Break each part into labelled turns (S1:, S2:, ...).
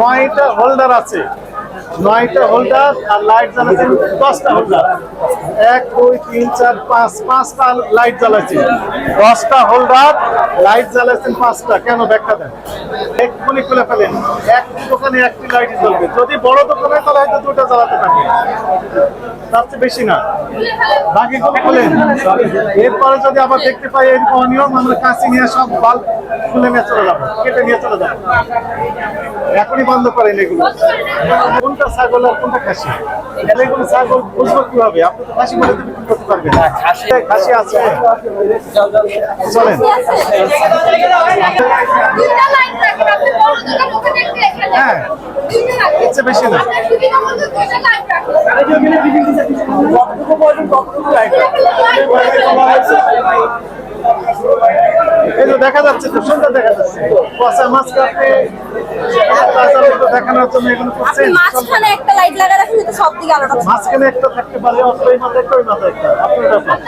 S1: নয়টা হোল্ডার আছে। নয়টা হোল্ডার আর লাইট জ্বালাচ্ছেন দশটা হোল্ডার এক, দুই, তিন, চার, পাঁচ, পাঁচটা লাইট জ্বালাচ্ছেন। দশটা হোল্ডার লাইট জ্বালাচ্ছেন পাঁচটা। কেন ব্যাখ্যা দেন? এক্ষুনি খুলে ফেলেন। একটি দোকানে একটি লাইট জ্বলবে। যদি বড় দোকানে তাহলে হয়তো দুটো জ্বালাতে পারবে। তার চেয়ে বেশি না। বাকি গুলো খুলেন? এরপরে যদি আবার দেখতে পাই এরকম অনিয়ম, আমরা কাঁচি নিয়ে সব বাল্ব খুলে নিয়ে চলে যাব। কেটে নিয়ে চলে যাব। এখনই বন্ধ করেন এগুলো। কোনটা ছাগল আর কোনটা খাসি? তাহলে এগুলো ছাগল বুঝব কীভাবে? আপনি তো খাসি বলে তুমি করতে পারবেন। খাসি। খাসি আছে। চলেন
S2: হ্যাঁ ইচ্ছে বেশি আপনি বড় দোকান ওখানে একটা এখানে
S1: হ্যাঁ।
S2: দুইটা রাখেন
S1: এর চেয়ে বেশি না।
S2: আপনার সুবিধা মতো দুইটা লাইন রাখেন
S1: এই যে দেখা যাচ্ছে তো সুন্দর দেখা যাচ্ছে। পচা মাছ কাটে দেখানোর জন্য এগুলো করছেন।
S3: মাঝখানে একটা লাইট লাগা সব দিকে আলোটা থাকে।
S1: মাঝখানে একটা থাকতে পারে অথবা এই মাথায় ওই মাথায় আপনার ব্যাপার?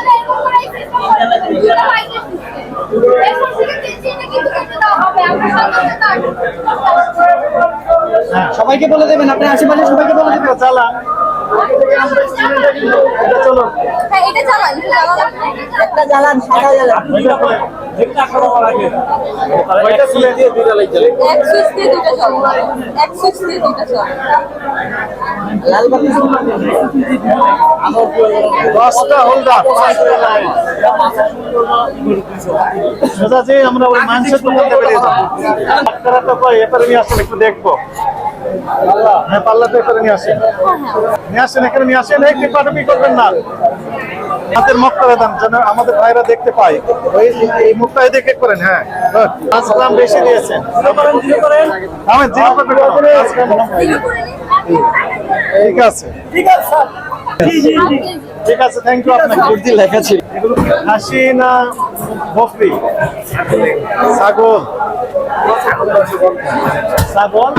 S1: হ্যাঁ।
S4: সবাইকে বলে দেবেন আপনি আশেপাশে সবাইকে বলে দেবেন।
S1: এটা জ্বালান এটা চলো
S3: হ্যাঁ এটা চালান। এটা চালান
S4: একটা জ্বালান সাদা জ্বালান।
S1: দশটা হোল্ডার সোজা যে আমরা ওই যাব। ডাক্তাররা তো কয় এপারে নিয়ে আসেন একটু দেখব। হ্যাঁ পাল্লাতে এপারে নিয়ে আসেন। নিয়ে আসেন এখানে নিয়ে আসেন এই টিপাটুপি করবেন না? হাতের মুখ করে দেন যেন আমাদের ভাইরা দেখতে পায়। ওই এই মুখটা এদিকে করেন হ্যাঁ। পাঁচ গ্রাম বেশি দিয়েছেন। আমি জিরো করে ঠিক আছে। ঠিক আছে থ্যাংক ইউ আপনাকে। বুদ্ধি লেখা ছিল। না বকরি। ছাগল। ছাগল?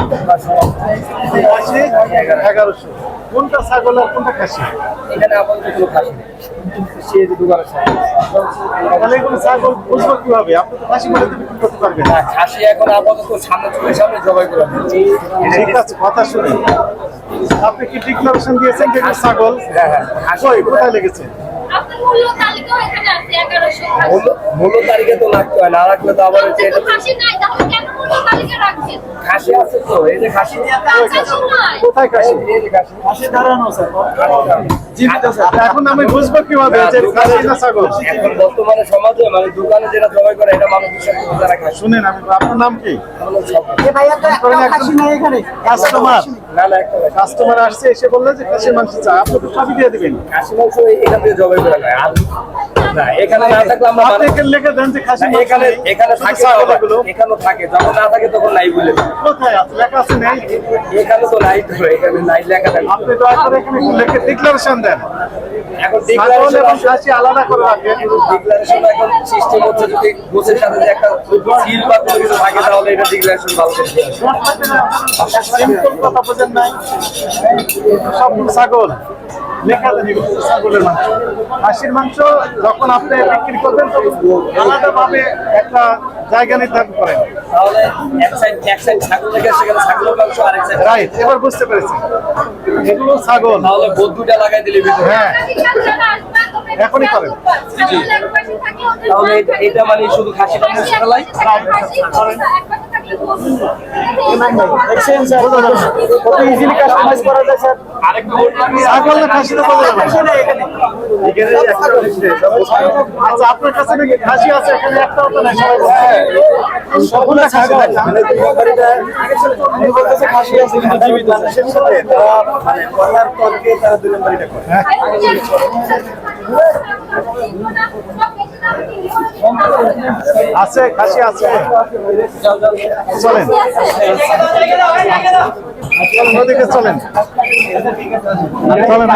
S1: এগারোশো। কোনটা ছাগল আর কোনটা খাসি?
S4: এখানে আপাতত কোনো খাসি সে যে
S1: তাহলে এগুলো ছাগল বুঝব কীভাবে? আপনি তো খাসি বলে করতে পারবেন।
S4: না খাসি এখন আপাতত সামনে চোখের সামনে জবাই করে
S1: ঠিক আছে কথা শুনি আপনি কি ডিক্লারেশন দিয়েছেন যে এগুলো ছাগল?
S4: হ্যাঁ হ্যাঁ
S1: কোথায় লেগেছে?
S2: আপনার মূল্য তালিকাও এখানে আছে। এগারোশো
S4: মূল- মূল তারিখে তো লাগতে হয় না রাখলে তো আবার হচ্ছে
S2: খাসি নাই তাহলে কেন মূল্য তালিকা রাখছেন?
S4: খাসি আছে তো এই যে খাসি
S2: কাঁচা তো নাই।
S1: কোথায় খাসি?
S4: খাসি। খাসি দাঁড়ানো স্যার জীবিত স্যার
S1: এখন আমি বুঝব কীভাবে যে খাসি না ছাগল।
S4: এখন বর্তমানে সমাজে মানে দোকানে যেটা জবাই করে এটা মানুষ বিশ্বাস করে তারা খাসি।
S1: শুনেন আমি আপনার নাম কি? কাস্টমার।
S4: না না
S1: কাস্টমার আসছে এসে বললে যে খাসির মাংস চা। আপনি সবই দিয়ে দিবেন।
S4: খাসি মাংস এখান থেকে জবাই করে আর না এখানে না থাকলে আমরা
S1: আপনি এখানে লিখে দেন যে খাসির
S4: এখানে। এখানে থাকে এখানেও থাকে যখন না থাকে তখন নাই বলে
S1: কোথায় আছে? লেখা আছে নেই?
S4: এখানে তো নাই তো এখানে নাই লেখা থাকে
S1: আপনি দয়া করে এখানে লিখে ডিক্লারেশন দেন।
S4: এখন ডিক্লারেশন
S1: এবং খাসি আলাদা করে রাখেন
S4: ডিক্লারেশন এখন সিস্টেম হচ্ছে যদি গোছের সাথে যে একটা সিল বা কোনো কিছু থাকে তাহলে এটা ডিক্লারেশন ভালো করে দিতে হবে।
S1: সিম্পল কথা বোঝেন নাই। সব ছাগল। লেখা দেন ছাগলের মাংস। খাসির মাংস যখন আপনি বিক্রি করবেন তখন আলাদা ভাবে একটা জায়গা নির্ধারণ করেন।
S4: এক সাইড এক সাইড ছাগল সেখানে ছাগলের মাংস আরেক সাইড
S1: রাইট এবার বুঝতে পেরেছি। এগুলো ছাগল।
S4: তাহলে বোধ দুটা লাগাই দিলে
S1: হ্যাঁ। এখনই করেন।
S4: তাহলে এটা- মানে শুধু মুছে ফেলাই
S1: দেখছেন স্যার। কত ইজিলি কাস্টমাইজ খাসি আছে এখানে একটাও তো নাই সবাই তারা মানে বলার করে আছে খাসি আছে। চলেন। ওদিকে চলেন। চলেন